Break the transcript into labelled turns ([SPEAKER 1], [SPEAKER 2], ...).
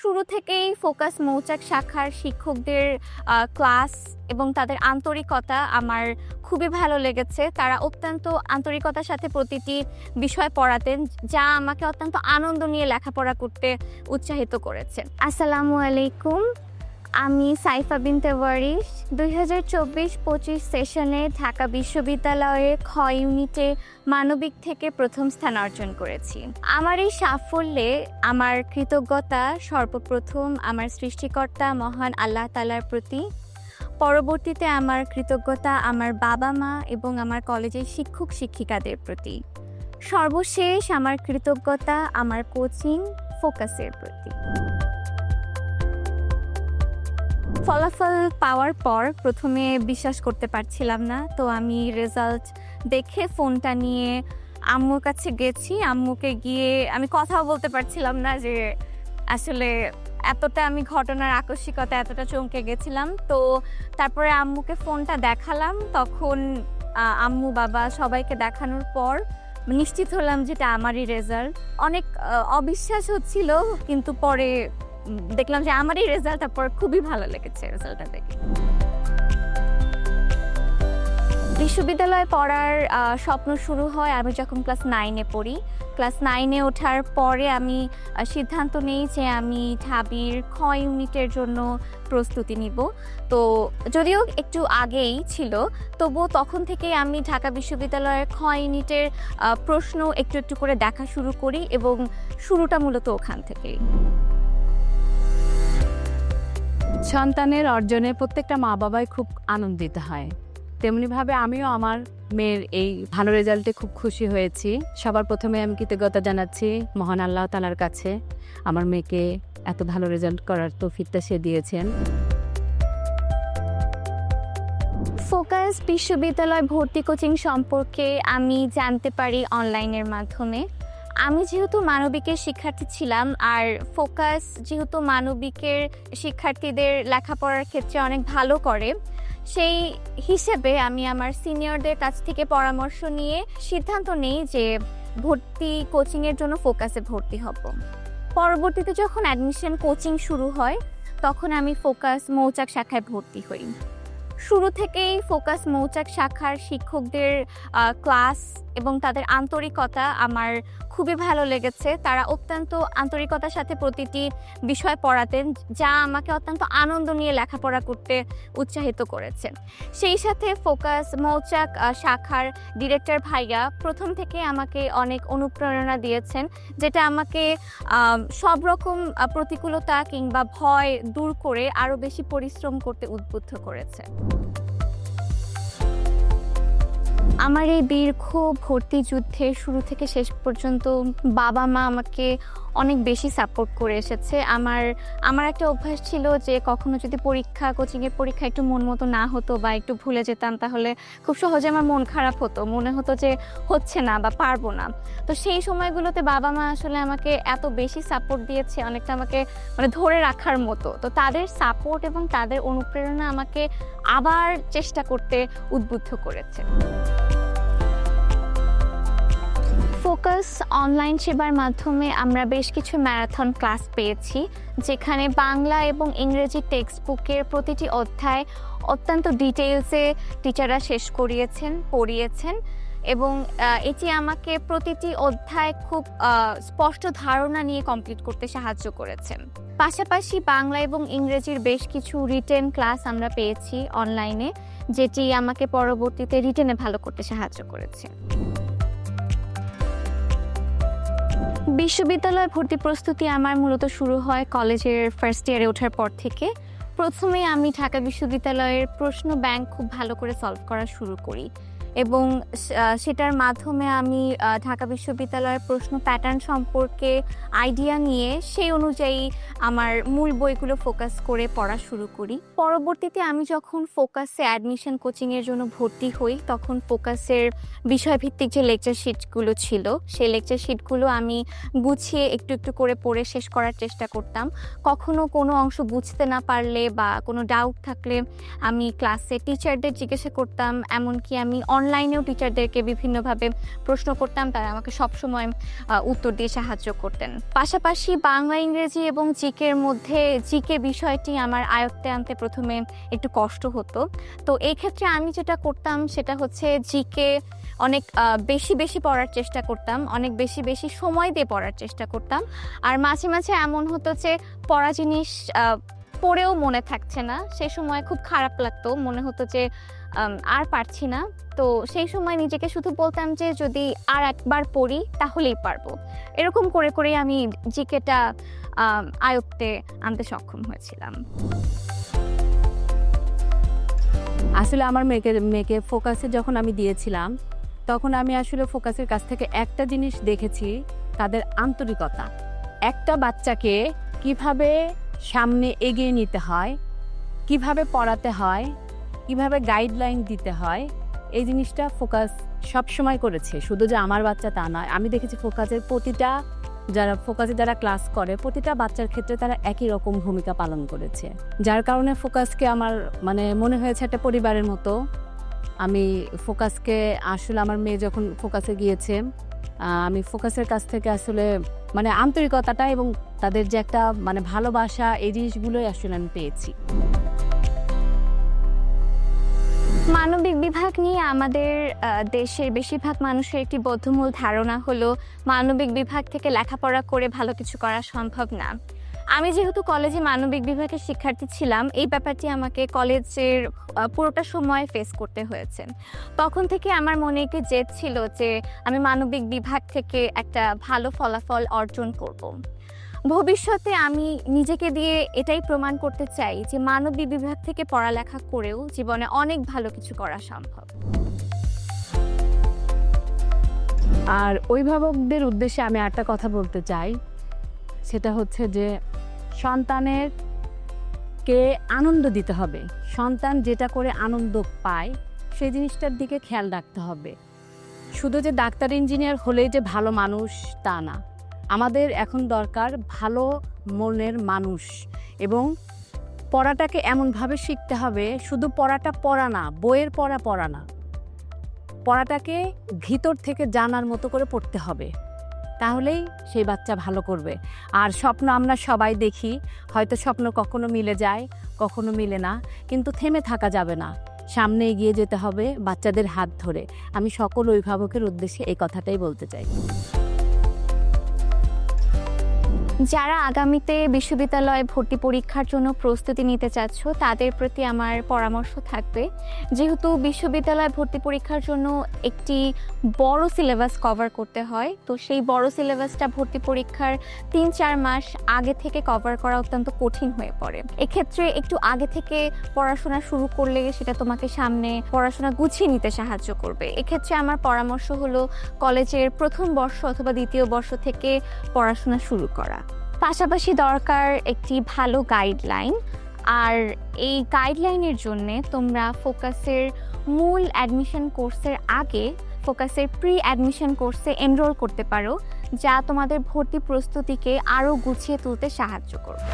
[SPEAKER 1] শুরু থেকেই ফোকাস মৌচাক শাখার শিক্ষকদের ক্লাস এবং তাদের আন্তরিকতা আমার খুবই ভালো লেগেছে। তারা অত্যন্ত আন্তরিকতার সাথে প্রতিটি বিষয় পড়াতেন, যা আমাকে অত্যন্ত আনন্দ নিয়ে লেখাপড়া করতে উৎসাহিত করেছে। আসসালামু আলাইকুম। আমি সাইফা বিনতে ওয়ারিশ। দুই হাজার চব্বিশ পঁচিশ সেশনে ঢাকা বিশ্ববিদ্যালয়ে খ ইউনিটে মানবিক থেকে প্রথম স্থান অর্জন করেছি। আমার এই সাফল্যে আমার কৃতজ্ঞতা সর্বপ্রথম আমার সৃষ্টিকর্তা মহান আল্লাহ তালার প্রতি। পরবর্তীতে আমার কৃতজ্ঞতা আমার বাবা মা এবং আমার কলেজের শিক্ষক শিক্ষিকাদের প্রতি। সর্বশেষ আমার কৃতজ্ঞতা আমার কোচিং ফোকাসের প্রতি। ফলাফল পাওয়ার পর প্রথমে বিশ্বাস করতে পারছিলাম না, তো আমি রেজাল্ট দেখে ফোনটা নিয়ে আম্মুর কাছে গেছি। আম্মুকে গিয়ে আমি কথাও বলতে পারছিলাম না যে আসলে এতটা আমি ঘটনার আকস্মিকতা এতটা চমকে গেছিলাম। তো তারপরে আম্মুকে ফোনটা দেখালাম। তখন আম্মু, বাবা সবাইকে দেখানোর পর নিশ্চিত হলাম যেটা আমারই রেজাল্ট অনেক অবিশ্বাস হচ্ছিল কিন্তু পরে দেখলাম যে আমারই রেজাল্ট তারপর খুবই ভালো লেগেছে রেজাল্টটা দেখে। বিশ্ববিদ্যালয়ে পড়ার স্বপ্ন শুরু হয় আমি যখন ক্লাস নাইনে পড়ি। ক্লাস নাইনে ওঠার পরে আমি সিদ্ধান্ত নেই যে আমি ঢাবির খ ইউনিটের জন্য প্রস্তুতি নিব। তো যদিও একটু আগেই ছিল, তবুও তখন থেকেই আমি ঢাকা বিশ্ববিদ্যালয়ের খ ইউনিটের প্রশ্ন একটু একটু করে দেখা শুরু করি এবং শুরুটা মূলত ওখান থেকেই।
[SPEAKER 2] সন্তানের অর্জনে প্রত্যেকটা মা বাবাই খুব আনন্দিত হয়। তেমনিভাবে আমিও আমার মেয়ের এই ভালো রেজাল্টে খুব খুশি হয়েছি। সবার প্রথমে আমি কৃতজ্ঞতা জানাচ্ছি মহান আল্লাহ তালার কাছে। আমার মেয়েকে এত ভালো রেজাল্ট করার তৌফিকটা সে দিয়েছেন।
[SPEAKER 1] ফোকাস বিশ্ববিদ্যালয় ভর্তি কোচিং সম্পর্কে আমি জানতে পারি অনলাইনের মাধ্যমে। আমি যেহেতু মানবিকের শিক্ষার্থী ছিলাম, আর ফোকাস যেহেতু মানবিকের শিক্ষার্থীদের লেখাপড়ার ক্ষেত্রে অনেক ভালো করে, সেই হিসেবে আমি আমার সিনিয়রদের কাছ থেকে পরামর্শ নিয়ে সিদ্ধান্ত নেই যে ভর্তি কোচিংয়ের জন্য ফোকাসে ভর্তি হব। পরবর্তীতে যখন অ্যাডমিশন কোচিং শুরু হয়, তখন আমি ফোকাস মৌচাক শাখায় ভর্তি হই। শুরু থেকেই ফোকাস মৌচাক শাখার শিক্ষকদের ক্লাস এবং তাদের আন্তরিকতা আমার খুবই ভালো লেগেছে। তারা অত্যন্ত আন্তরিকতার সাথে প্রতিটি বিষয় পড়াতেন, যা আমাকে অত্যন্ত আনন্দ নিয়ে লেখাপড়া করতে উৎসাহিত করেছে। সেই সাথে ফোকাস মৌচাক শাখার ডিরেক্টর ভাইয়া প্রথম থেকে আমাকে অনেক অনুপ্রেরণা দিয়েছেন, যেটা আমাকে সব রকম প্রতিকূলতা কিংবা ভয় দূর করে আরও বেশি পরিশ্রম করতে উদ্বুদ্ধ করেছে। আমার এই দীর্ঘ ভর্তি যুদ্ধে শুরু থেকে শেষ পর্যন্ত বাবা মা আমাকে অনেক বেশি সাপোর্ট করে এসেছে। আমার আমার একটা অভ্যাস ছিল যে কখনো যদি পরীক্ষা কোচিংয়ের পরীক্ষা একটু মন মতো না হতো বা একটু ভুলে যেতাম, তাহলে খুব সহজে আমার মন খারাপ হতো। মনে হতো যে হচ্ছে না বা পারব না। তো সেই সময়গুলোতে বাবা মা আসলে আমাকে এত বেশি সাপোর্ট দিয়েছে, অনেকটা আমাকে মানে ধরে রাখার মতো। তো তাদের সাপোর্ট এবং তাদের অনুপ্রেরণা আমাকে আবার চেষ্টা করতে উদ্বুদ্ধ করেছে। ফোকাস অনলাইন সেবার মাধ্যমে আমরা বেশ কিছু ম্যারাথন ক্লাস পেয়েছি, যেখানে বাংলা এবং ইংরেজি টেক্সট বুকের প্রতিটি অধ্যায় অত্যন্ত ডিটেলসে টিচাররা শেষ করিয়েছেন, পড়িয়েছেন এবং এটি আমাকে প্রতিটি অধ্যায় খুব স্পষ্ট ধারণা নিয়ে কমপ্লিট করতে সাহায্য করেছে। পাশাপাশি বাংলা এবং ইংরেজির বেশ কিছু রিটেন ক্লাস আমরা পেয়েছি অনলাইনে যেটি আমাকে পরবর্তীতে রিটেনে ভালো করতে সাহায্য করেছে। বিশ্ববিদ্যালয় ভর্তি প্রস্তুতি আমার মূলত শুরু হয় কলেজের ফার্স্ট ইয়ারে ওঠার পর থেকে। প্রথমে আমি ঢাকা বিশ্ববিদ্যালয়ের প্রশ্ন ব্যাংক খুব ভালো করে সলভ করা শুরু করি। এবং সেটার মাধ্যমে আমি ঢাকা বিশ্ববিদ্যালয়ের প্রশ্ন প্যাটার্ন সম্পর্কে আইডিয়া নিয়ে সেই অনুযায়ী আমার মূল বইগুলো ফোকাস করে পড়া শুরু করি। পরবর্তীতে আমি যখন ফোকাসে অ্যাডমিশন কোচিংয়ের জন্য ভর্তি হই, তখন ফোকাসের বিষয়ভিত্তিক যে লেকচার শিটগুলো ছিল, সেই লেকচার শিটগুলো আমি গুছিয়ে একটু একটু করে পড়ে শেষ করার চেষ্টা করতাম। কখনো কোনো অংশ বুঝতে না পারলে বা কোনো ডাউট থাকলে আমি ক্লাসে টিচারদের জিজ্ঞাসা করতাম, এমনকি আমি অনলাইনেও টিচারদেরকে বিভিন্নভাবে প্রশ্ন করতাম, তারা আমাকে সবসময় উত্তর দিয়ে সাহায্য করতেন। পাশাপাশি বাংলা, ইংরেজি এবং জিকের মধ্যে, জিকে বিষয়টি আমার আয়ত্তে আনতে প্রথমে একটু কষ্ট হতো। তো এই ক্ষেত্রে আমি যেটা করতাম, সেটা হচ্ছে জিকে অনেক বেশি বেশি পড়ার চেষ্টা করতাম, অনেক বেশি বেশি সময় দিয়ে পড়ার চেষ্টা করতাম। আর মাঝে মাঝে এমন হতো যে পড়া জিনিস পড়েও মনে থাকছে না, সে সময় খুব খারাপ লাগতো। মনে হতো যে আর পারছি না। তো সেই সময় নিজেকে শুধু বলতাম যে, যদি আর একবার পড়ি, তাহলেই পারব। এরকম করে করেই আমি জিকেটা আয়ত্তে আনতে সক্ষম হয়েছিলাম।
[SPEAKER 2] আসলে আমার মেয়েকে মেয়েকে ফোকাসে যখন আমি দিয়েছিলাম, তখন আমি আসলে ফোকাসের কাছ থেকে একটা জিনিস দেখেছি, তাদের আন্তরিকতা। একটা বাচ্চাকে কীভাবে সামনে এগিয়ে নিতে হয়, কীভাবে পড়াতে হয় কীভাবে গাইডলাইন দিতে হয়, এই জিনিসটা ফোকাস সব সময় করেছে। শুধু যে আমার বাচ্চা তা নয়, আমি দেখেছি ফোকাসের প্রতিটা যারা ফোকাসে যারা ক্লাস করে, প্রতিটা বাচ্চার ক্ষেত্রে তারা একই রকম ভূমিকা পালন করেছে। যার কারণে ফোকাসকে আমার মানে মনে হয়েছে একটা পরিবারের মতো। আমি ফোকাসকে আসলে আমার মেয়ে যখন ফোকাসে গিয়েছে আমি ফোকাসের কাছ থেকে আসলে মানে আন্তরিকতাটা এবং তাদের যে একটা মানে ভালোবাসা, এই জিনিসগুলোই আসলে আমি পেয়েছি।
[SPEAKER 1] মানবিক বিভাগ নিয়ে আমাদের দেশের বেশিরভাগ মানুষের একটি বদ্ধমূল ধারণা হলো, মানবিক বিভাগ থেকে লেখাপড়া করে ভালো কিছু করা সম্ভব না আমি যেহেতু কলেজে মানবিক বিভাগের শিক্ষার্থী ছিলাম, এই ব্যাপারটি আমাকে কলেজের পুরোটা সময় ফেস করতে হয়েছে তখন থেকে আমার মনে একটি জেদ ছিল যে, আমি মানবিক বিভাগ থেকে একটা ভালো ফলাফল অর্জন করব। ভবিষ্যতে আমি নিজেকে দিয়ে এটাই প্রমাণ করতে চাই যে মানবিক বিভাগ থেকে পড়ালেখা করেও জীবনে অনেক ভালো কিছু করা সম্ভব।
[SPEAKER 2] আর অভিভাবকদের উদ্দেশ্যে আমি একটা কথা বলতে চাই। সেটা হচ্ছে যে সন্তানের কে আনন্দ দিতে হবে। সন্তান যেটা করে আনন্দ পায়, সেই জিনিসটার দিকে খেয়াল রাখতে হবে। শুধু যে ডাক্তার, ইঞ্জিনিয়ার হলেই যে ভালো মানুষ তা না। আমাদের এখন দরকার ভালো মনের মানুষ এবং পড়াটাকে এমনভাবে শিখতে হবে, শুধু পড়াটা পড়া না, বইয়ের পড়া পড়া না। পড়াটাকে ভিতর থেকে জানার মতো করে পড়তে হবে। তাহলেই সেই বাচ্চা ভালো করবে। আর স্বপ্ন আমরা সবাই দেখি, হয়তো স্বপ্ন কখনো মিলে যায়, কখনো মিলে না, কিন্তু থেমে থাকা যাবে না। সামনে এগিয়ে যেতে হবে বাচ্চাদের হাত ধরে। আমি সকল অভিভাবকের উদ্দেশ্যে এই কথাটাই বলতে চাই।
[SPEAKER 1] যারা আগামীতে বিশ্ববিদ্যালয়ে ভর্তি পরীক্ষার জন্য প্রস্তুতি নিতে চাচ্ছ, তাদের প্রতি আমার পরামর্শ থাকবে। যেহেতু বিশ্ববিদ্যালয়ে ভর্তি পরীক্ষার জন্য একটি বড় সিলেবাস কভার করতে হয়, তো সেই বড় সিলেবাসটা ভর্তি পরীক্ষার তিন চার মাস আগে থেকে কভার করা অত্যন্ত কঠিন হয়ে পড়ে। এক্ষেত্রে একটু আগে থেকে পড়াশোনা শুরু করলে সেটা তোমাকে সামনে পড়াশোনা গুছিয়ে নিতে সাহায্য করবে। এক্ষেত্রে আমার পরামর্শ হলো, কলেজের প্রথম বর্ষ অথবা দ্বিতীয় বর্ষ থেকে পড়াশোনা শুরু করা। পাশাপাশি দরকার একটি ভালো গাইডলাইন আর এই গাইডলাইনের জন্য তোমরা ফোকাসের মূল অ্যাডমিশন কোর্সের আগে ফোকাসের প্রি অ্যাডমিশন কোর্সে এনরোল করতে পারো, যা তোমাদের ভর্তি প্রস্তুতিকে আরও গুছিয়ে তুলতে সাহায্য করবে।